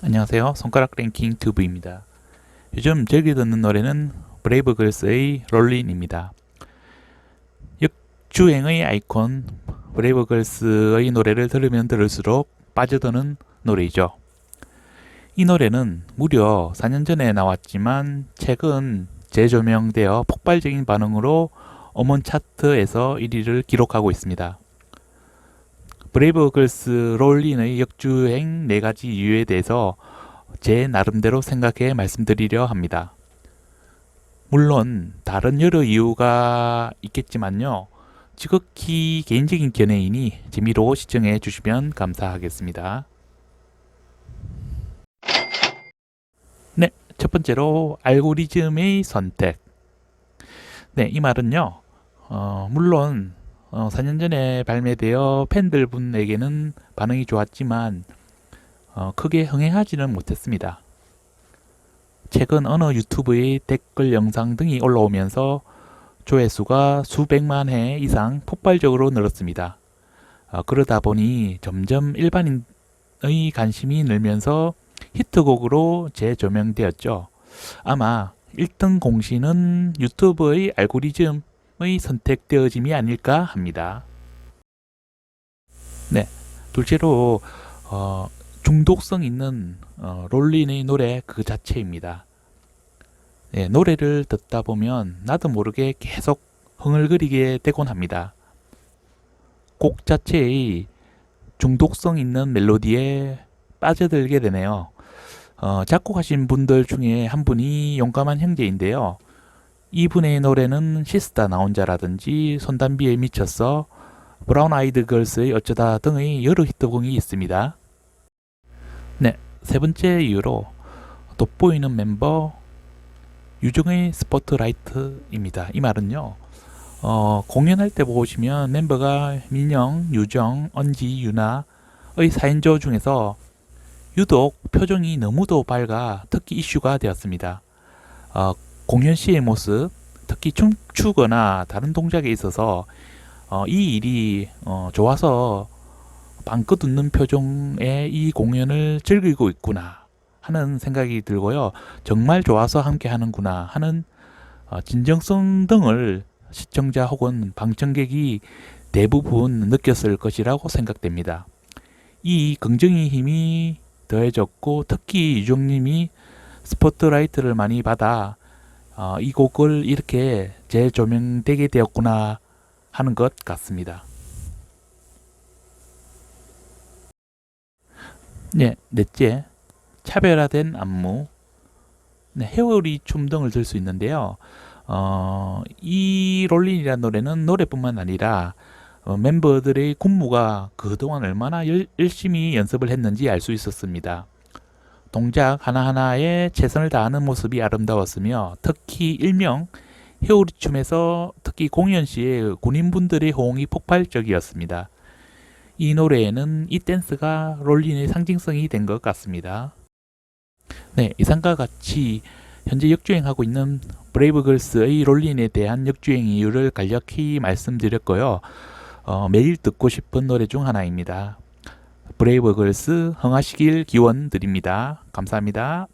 안녕하세요. 손가락 랭킹 튜브입니다. 요즘 즐겨 듣는 노래는 브레이브 걸스의 롤린입니다. 역주행의 아이콘 브레이브 걸스의 노래를 들으면 들을수록 빠져드는 노래이죠. 이 노래는 무려 4년 전에 나왔지만 최근 재조명되어 폭발적인 반응으로 어먼 차트에서 1위를 기록하고 있습니다. 브레이브걸스 롤린의 역주행 4가지 이유에 대해서 제 나름대로 생각해 말씀드리려 합니다. 물론 다른 여러 이유가 있겠지만요. 지극히 개인적인 견해이니 재미로 시청해 주시면 감사하겠습니다. 네, 첫 번째로 알고리즘의 선택. 네, 이 말은요. 어, 물론 어, 4년 전에 발매되어 팬들 분에게는 반응이 좋았지만 어, 크게 흥행하지는 못했습니다. 최근 어느 유튜브의 댓글 영상 등이 올라오면서 조회수가 수백만 회 이상 폭발적으로 늘었습니다. 어, 그러다 보니 점점 일반인의 관심이 늘면서 히트곡으로 재조명되었죠. 아마 1등 공신은 유튜브의 알고리즘 의 선택되어짐이 아닐까 합니다. 네, 둘째로 어, 중독성 있는 어, 롤린의 노래 그 자체입니다. 네, 노래를 듣다 보면 나도 모르게 계속 흥얼거리게 되곤 합니다. 곡 자체의 중독성 있는 멜로디에 빠져들게 되네요. 어, 작곡하신 분들 중에 한 분이 용감한 형제인데요. 이분의 노래는 시스타 나 혼자라든지 손담비에 미쳤어 브라운 아이드 걸스의 어쩌다 등의 여러 히트곡이 있습니다. 네, 세 번째 이유로 돋보이는 멤버 유정의 스포트라이트입니다. 이 말은요. 어, 공연할 때 보시면 멤버가 민영, 유정, 언지, 유나의 4인조 중에서 유독 표정이 너무도 밝아 특히 이슈가 되었습니다. 어, 공연 시의 모습, 특히 춤추거나 다른 동작에 있어서 어, 이 일이 어, 좋아서 방긋 웃는 표정의 이 공연을 즐기고 있구나 하는 생각이 들고요. 정말 좋아서 함께 하는구나 하는 어, 진정성 등을 시청자 혹은 방청객이 대부분 느꼈을 것이라고 생각됩니다. 이 긍정의 힘이 더해졌고 특히 유정님이 스포트라이트를 많이 받아 어, 이 곡을 이렇게 재조명되게 되었구나 하는 것 같습니다. 네, 넷째, 차별화된 안무, 네, 헤어리 춤 등을 들 수 있는데요. 어, 이 롤린이라는 노래는 노래뿐만 아니라 어, 멤버들의 군무가 그동안 얼마나 열, 열심히 연습을 했는지 알 수 있었습니다. 동작 하나하나에 최선을 다하는 모습이 아름다웠으며 특히 일명 해오리춤에서 특히 공연 시에 군인분들의 호응이 폭발적이었습니다. 이 노래에는 이 댄스가 롤린의 상징성이 된 것 같습니다. 네, 이상과 같이 현재 역주행하고 있는 브레이브걸스의 롤린에 대한 역주행 이유를 간략히 말씀드렸고요. 어, 매일 듣고 싶은 노래 중 하나입니다. 브레이브걸스 흥하시길 기원 드립니다. 감사합니다.